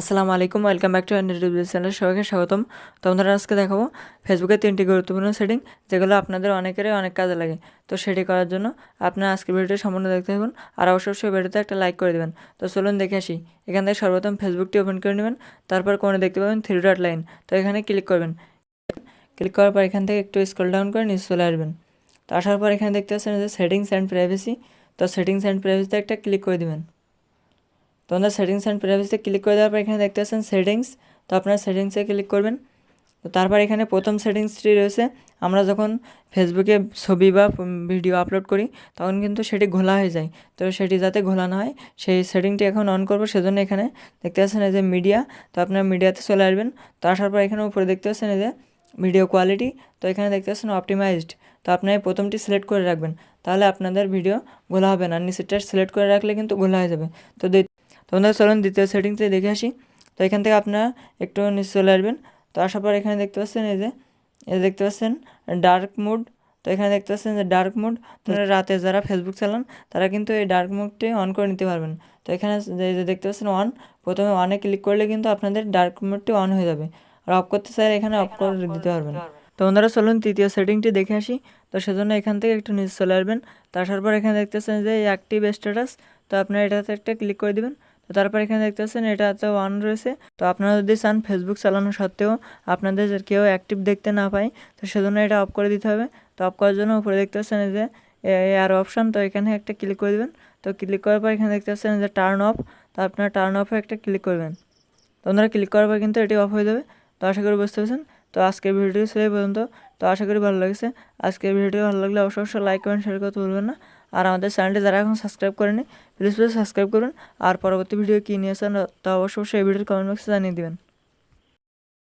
আসসালামু আলাইকুম, welcome back to YouTube channel. সবাইকে স্বাগতম। তো আমরা আজকে দেখাবো ফেসবুকের তিনটি গুরুত্বপূর্ণ সেটিং, যেগুলো আপনাদের অনেকেরই অনেক কাজে লাগে। তো সেটি করার জন্য আপনার আজকের ভিডিওটি সম্পূর্ণ দেখতে থাকুন আর অবশ্যই ভিডিওতে একটা লাইক করে দেবেন। তো চলুন দেখে আসি। এখান থেকে সর্বপ্রথম ফেসবুকটি ওপেন করে নেবেন, তারপর কোণে দেখতে পাবেন থ্রি ডট লাইন। তো এখানে ক্লিক করবেন। ক্লিক করার পর এখান থেকে একটু স্ক্রল ডাউন করে নিচে চলে আসবেন। তো আসার পর এখানে দেখতে পাচ্ছেন যে সেটিংস অ্যান্ড প্রাইভেসি। তো সেটিংস অ্যান্ড প্রাইভেসিতে একটা ক্লিক করে দেবেন। তো আপনার সেটিংস অ্যান্ড প্রাইভেসিতে ক্লিক করে দেওয়ার পর এখানে দেখতে পাচ্ছেন সেটিংস তো আপনার সেটিংসে ক্লিক করবেন। তো তারপর এখানে প্রথম সেটিংসটি রয়েছে। আমরা যখন ফেসবুকে ছবি বা ভিডিও আপলোড করি, তখন কিন্তু সেটি ঘোলা হয়ে যায়। তো সেটি যাতে ঘোলা না হয়, সেই সেটিংটি এখন অন করব। সেজন্য এখানে দেখতে পাচ্ছেন এই যে মিডিয়া তো আপনার মিডিয়াতে চলে আসবেন। তো আসার পর এখানে উপরে দেখতে পাচ্ছেন এই যে ভিডিও কোয়ালিটি তো এখানে দেখতে পাচ্ছেন অপটিমাইজড তো আপনার প্রথমটি সিলেক্ট করে রাখবেন। তাহলে আপনাদের ভিডিও ঘোলা হবে না। নিচেরটা সিলেক্ট করে রাখলে কিন্তু ঘোলা হয়ে যাবে। তো তোমাদের চলুন দ্বিতীয় সেটিংসে দেখে আসি। তো এখান থেকে আপনারা একটু নিচে চলে আসবেন। তো আসার পর এখানে দেখতে পাচ্ছেন এই যে, এই দেখতে পাচ্ছেন ডার্ক মুড তো এখানে দেখতে পাচ্ছেন যে ডার্ক মুড তো রাতে যারা ফেসবুক চালান, তারা কিন্তু এই ডার্ক মুডটি অন করে নিতে পারবেন। তো এখানে যে দেখতে পাচ্ছেন অন প্রথমে অনে ক্লিক করলে কিন্তু আপনাদের ডার্ক মুডটি অন হয়ে যাবে। আর অফ করতে চাইলে এখানে অফ করে দিতে পারবেন। তো বন্ধুরা, চলুন তৃতীয় সেটিংটি দেখে আসি। তো সেজন্য এখান থেকে একটু নিচে চলে আসবেন। তো আসার পর এখানে দেখতেছেন যে অ্যাক্টিভ স্ট্যাটাস তো আপনারা এটাতে একটা ক্লিক করে দিবেন। তারপর এখানে দেখতে পাচ্ছেন এটাতে ওয়ান রয়েছে। তো আপনারা যদি চান ফেসবুক চালানো সত্ত্বেও আপনাদের কেউ অ্যাক্টিভ দেখতে না পায়, তো সেজন্য এটা অফ করে দিতে হবে। তো অফ করার জন্য উপরে দেখতে পাচ্ছেন যে আর অপশান তো এখানে একটা ক্লিক করে দেবেন। তো ক্লিক করার পর এখানে দেখতে পাচ্ছেন যে টার্ন অফ তো আপনার টার্ন অফে একটা ক্লিক করবেন। তো আপনারা ক্লিক করার পর কিন্তু এটি অফ হয়ে যাবে। তো আশা করি বুঝতে পারছেন। তো আজকের ভিডিওটি ছিল এই পর্যন্ত। তো আশা করি ভালো লাগছে। আজকের ভিডিওটি ভালো লাগলে অবশ্যই অবশ্যই লাইক কমেন্ট শেয়ার করতে ভুলবেন না। আর আমাদের চ্যানেলটি যারা এখন সাবস্ক্রাইব করেনি প্লিজ প্লিজ সাবস্ক্রাইব করুন। আর পরবর্তী ভিডিও কী নিয়ে আসেন তা অবশ্যই অবশ্যই এই ভিডিওর কমেন্ট বক্সে জানিয়ে দেবেন।